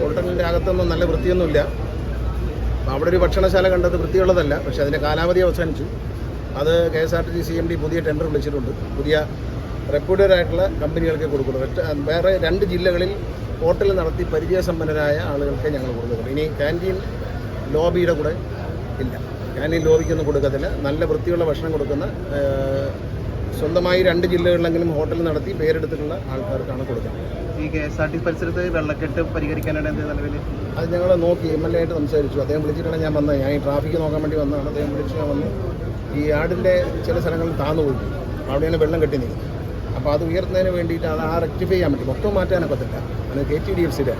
ഹോട്ടലിന്റെ അകത്തൊന്നും നല്ല വൃത്തിയൊന്നുമില്ല. അവിടെ ഒരു ഭക്ഷണശാല കണ്ടത് വൃത്തിയുള്ളതല്ല പക്ഷെ അതിന്റെ കാലാവധി അവസാനിച്ചു. അത് K S R T C M D പുതിയ ടെൻഡർ വിളിച്ചിട്ടുണ്ട്. പുതിയ റെപ്യൂട്ടഡ് ആയിട്ടുള്ള കമ്പനികൾക്ക് കൊടുക്കുന്നു. വേറെ രണ്ട് ജില്ലകളിൽ ഹോട്ടൽ നടത്തി പരിചയസമ്പന്നരായ ആളുകൾക്ക് ഞങ്ങൾ കൊടുക്കുന്നുണ്ട് ഇനി ക്യാന്റീൻ ലോബിയുടെ കൂടെ ഇല്ല. ക്യാന്റീൻ ലോബിക്കൊന്നും കൊടുക്കത്തില്ല. നല്ല വൃത്തിയുള്ള ഭക്ഷണം കൊടുക്കുന്ന സ്വന്തമായി രണ്ട് ജില്ലകളിലെങ്കിലും ഹോട്ടൽ നടത്തി പേരെടുത്തിട്ടുള്ള ആൾക്കാർക്കാണ് കൊടുക്കുന്നത്. ഈ കെ എസ് ആർ ടി പരിസരത്ത് വെള്ളക്കെട്ട് പരിഹരിക്കാനാണ് എന്ത് നിലവിൽ? അത് ഞങ്ങൾ നോക്കി എം എൽ എ ആയിട്ട് സംസാരിച്ചു. അദ്ദേഹം വിളിച്ചിട്ടാണ് ഞാൻ വന്നത്. ഞാൻ ഈ ട്രാഫിക് നോക്കാൻ വേണ്ടി വന്നതാണ്. അദ്ദേഹം വിളിച്ച് ഞാൻ വന്നു ഈ ആടിന്റെ ചില സ്ഥലങ്ങളിൽ താന്നു പോയി. അവിടെയാണ് വെള്ളം കെട്ടി നിൽക്കുന്നത്. അപ്പോൾ അത് ഉയർത്തുന്നതിന് വേണ്ടിയിട്ട് അത് ആ റെക്ടിഫൈ ചെയ്യാൻ പറ്റും. മൊത്തം മാറ്റാനൊക്കെ പറ്റില്ല അത് കെ ടി ഡി എഫ് സിയുടെ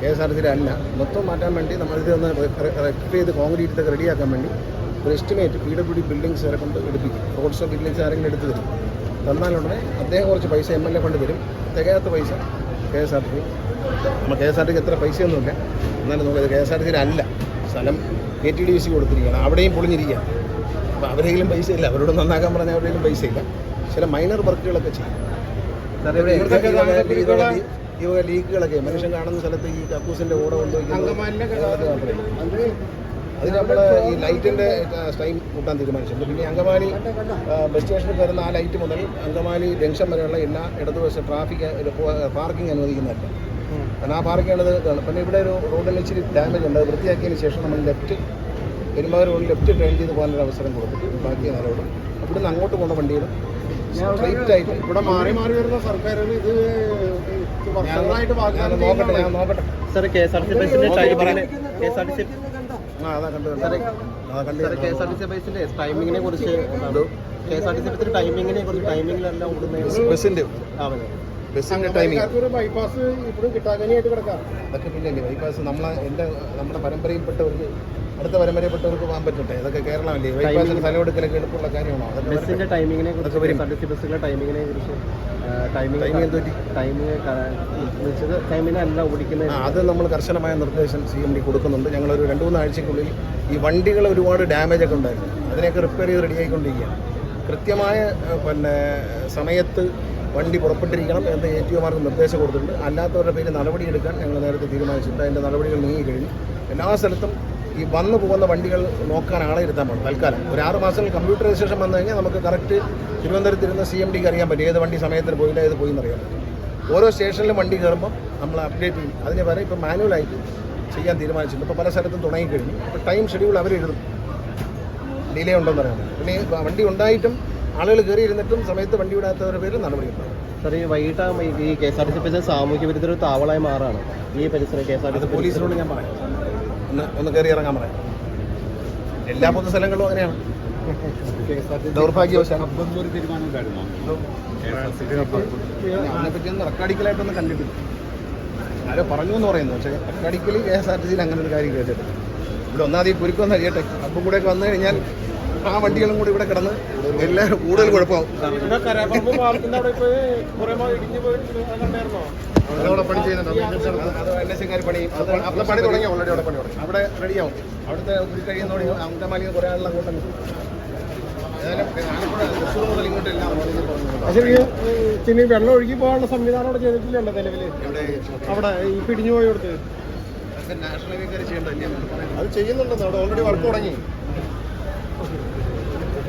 കെ എസ് ആർ സിയുടെ അല്ല. മൊത്തം മാറ്റാൻ വേണ്ടി നമ്മളിത് ഒന്ന് റെക്ടിഫൈ ചെയ്ത് കോൺക്രീറ്റ് റെഡിയാക്കാൻ വേണ്ടി ഒരു estimate P W D buildings വരെ കൊണ്ട് എടുപ്പിക്കും. റോഡ്സോ ബിൽഡിങ്സ് ആരെങ്കിലും എടുത്തു തരും. തന്നാലുടനെ അദ്ദേഹം കുറച്ച് പൈസ എം എൽ എ കൊണ്ട് തരും. തികയാത്ത പൈസ കെ എസ് ആർ ടി നമ്മൾ കെ എസ് ആർ ടിക്ക് എത്ര പൈസയൊന്നുമില്ല. എന്നാലും നമുക്കത് കെ എസ് ആർ ടിയിൽ അല്ല. സ്ഥലം കെ ടി ഡി സി കൊടുത്തിരിക്കുകയാണ്. അവിടെയും പൊളിഞ്ഞിരിക്കുക അപ്പോൾ അവരെങ്കിലും പൈസ ഇല്ല. അവരോട് നന്നാക്കാൻ പറഞ്ഞാൽ അവരെങ്കിലും പൈസ ഇല്ല. ചില മൈനർ വർക്കുകളൊക്കെ ചെയ്യും. ഈ ലീക്കുകളൊക്കെ മനുഷ്യൻ കാണുന്ന സ്ഥലത്ത് ഈ കക്കൂസിന്റെ ഓട കൊണ്ടുപോയി അതിന് നമ്മൾ ഈ ലൈറ്റിന്റെ ടൈം കൂട്ടാൻ തീരുമാനിച്ചിട്ടുണ്ട്. പിന്നെ അങ്കമാലി ബസ് സ്റ്റേഷനിൽ കയറുന്ന ആ ലൈറ്റ് മുതൽ അങ്കമാലി ജംഗ്ഷൻ വരെയുള്ള എല്ലാ ഇടതുവശ ട്രാഫിക് പാർക്കിംഗ് അനുവദിക്കുന്നതല്ല. കാരണം ആ പാർക്കിംഗ് ആണ് ഇതാണ്. പിന്നെ ഇവിടെ ഒരു റോഡിൽ ഇച്ചിരി ഡാമേജ് ഉണ്ട്. അത് വൃത്തിയാക്കിയതിന് ശേഷം നമ്മൾ ലെഫ്റ്റ് പെരുമാർ റോഡ് ലെഫ്റ്റ് ട്രെയിൻ ചെയ്ത് പോകാനൊരു അവസരം കൊടുത്തിട്ട് ബാക്കി നേരോട് ഇവിടുന്ന് അങ്ങോട്ട് പോകുന്ന വണ്ടികൾ സ്ട്രൈറ്റ് ആയിട്ട് ഇവിടെ മാറി മാറി വരുന്ന സർക്കാർ ഇത് വർഷങ്ങളായിട്ട് നോക്കട്ടെ. ഞാൻ നോക്കട്ടെ. Sir K S R T C ബസ്സിന്റെ ടൈമിങ്ങിനെ K S R T C ആ ആ K S R T C ബസ്സിന്റെ ടൈമിങ്ങിനെ കുറിച്ച് K S R T C ടൈമിങ്ങിനെ കുറിച്ച് ടൈമിങ്ങിലെല്ലാം ഓടുന്നത് ബസ്സിന്റെ ആവുന്നത് ബസ്സിന്റെ ടൈമിംഗ് ബൈപ്പാസ് ഇപ്പോഴും കിട്ടാകനിയായിട്ട് കിടക്കാം. അതൊക്കെ പിന്നെ ബൈപ്പാസ് നമ്മളെ എന്റെ നമ്മുടെ പരമ്പരയിൽപ്പെട്ടവർക്ക് അടുത്ത പരമ്പരയിൽപ്പെട്ടവർക്ക് പോകാൻ പറ്റട്ടെ? അതൊക്കെ കേരളമല്ലേ? ബൈപ്പാസിന് സ്ഥലമെടുക്കലൊക്കെ എളുപ്പമുള്ള കാര്യമാണോ. ബസ്സിന്റെ ടൈമിങ്ങിനെ കുറിച്ച് ബസ്സുകളുടെ ടൈമിങ്ങിനെ കുറിച്ച് അത് നമ്മൾ കർശനമായ നിർദ്ദേശം സി എം ഡി കൊടുക്കുന്നുണ്ട്. ഞങ്ങളൊരു രണ്ട് മൂന്ന് ആഴ്ചക്കുള്ളിൽ ഈ വണ്ടികൾ ഒരുപാട് ഡാമേജ് ഒക്കെ ഉണ്ടായിരുന്നു. അതിനെയൊക്കെ റിപ്പയർ ചെയ്ത് റെഡിയായിക്കൊണ്ടിരിക്കുകയാണ് കൃത്യമായ പിന്നെ സമയത്ത് വണ്ടി പുറപ്പെട്ടിരിക്കണം എന്ന് എ ടി ഒമാർക്ക് നിർദ്ദേശം കൊടുത്തിട്ടുണ്ട്. അല്ലാത്തവരുടെ പേര് നടപടിയെടുക്കാൻ ഞങ്ങൾ നേരത്തെ തീരുമാനിച്ചിട്ടുണ്ട്. അതിന്റെ നടപടികൾ നീങ്ങിക്കഴിഞ്ഞു എല്ലാ സ്ഥലത്തും ഈ വന്നു പോകുന്ന വണ്ടികൾ നോക്കാൻ ആളെ ഇരുത്താൻ പാടും തൽക്കാലം. ഒരു ആറ് മാസം കമ്പ്യൂട്ടറൈസേഷൻ വന്നു കഴിഞ്ഞാൽ നമുക്ക് കറക്റ്റ് തിരുവനന്തപുരത്തിരുന്ന സി എം ഡിക്ക് അറിയാൻ പറ്റും. ഏത് വണ്ടി സമയത്തിന് പോയില്ല ഏത് പോയി എന്നറിയാൻ പറ്റും. ഓരോ സ്റ്റേഷനിലും വണ്ടി കയറുമ്പോൾ നമ്മൾ അപ്ഡേറ്റ് ചെയ്യും. അതിന് പകരം ഇപ്പോൾ മാനുവലായിട്ട് ചെയ്യാൻ തീരുമാനിച്ചിട്ടുണ്ട്. ഇപ്പോൾ പല സ്ഥലത്തും തുടങ്ങിക്കഴിഞ്ഞു. ഇപ്പോൾ ടൈം ഷെഡ്യൂൾ അവർ എഴുതും ഡിലേ ഉണ്ടെന്ന് പറയാം പിന്നെ വണ്ടി ഉണ്ടായിട്ടും ആളുകൾ കയറി ഇരുന്നിട്ടും സമയത്ത് വണ്ടി വിടാത്തവരുടെ പേരിൽ നടപടിയുണ്ടാകും സാർ ഈ വൈകിട്ടാകുമ്പോൾ ഈ K S R T C പരിസരം സാമൂഹ്യ വിരുദ്ധ ഒരു താവളായി മാറാണ്. ഈ പരിസരം K S R T C പോലീസിനോട് ഞാൻ പറയാം. ഒന്ന് ഒന്ന് കയറി ഇറങ്ങാൻ പറയാം. എല്ലാ പൊതുസ്ഥലങ്ങളും അങ്ങനെയാണ്. അതിനെപ്പറ്റിയൊന്നും റെക്കാർഡിക്കലായിട്ടൊന്നും കണ്ടിട്ടില്ല. ആരോ പറഞ്ഞു എന്ന് പറയുന്നു. പക്ഷേ റെക്കാർഡിക്കലി കെ എസ് ആർ ടി സിയിൽ അങ്ങനെ ഒരു കാര്യം കേട്ടിട്ടില്ല. ഇവിടെ ഒന്നാമത് ഈ അപ്പം കൂടെയൊക്കെ വന്നു കഴിഞ്ഞാൽ ആ വണ്ടികളും കൂടി ഇവിടെ കിടന്ന് എല്ലാവരും കൂടുതൽ കുഴപ്പമാവും. അതവിടെ പണി ചെയ്യുന്നുണ്ട്? പണി. തുടങ്ങി ഓൾറെഡി അവിടെ പണി തുടങ്ങി. അവിടെ റെഡിയാവും അവിടുത്തെ കഴിയുന്നതോടെ കുറേ ആളുള്ള കൂട്ടം വെള്ളം ഒഴുകി പോകാനുള്ള സംവിധാനം അവിടെ ചെയ്തിട്ടില്ലല്ലോ നിലവിൽ. അവിടെ ഈ പിടിഞ്ഞു പോയി കൊടുത്ത് അതൊക്കെ നാഷണൽ ഹൈവേക്കാർ അത് ചെയ്യുന്നുണ്ടെന്ന്. അവിടെ ഓൾറെഡി വർക്ക് തുടങ്ങി.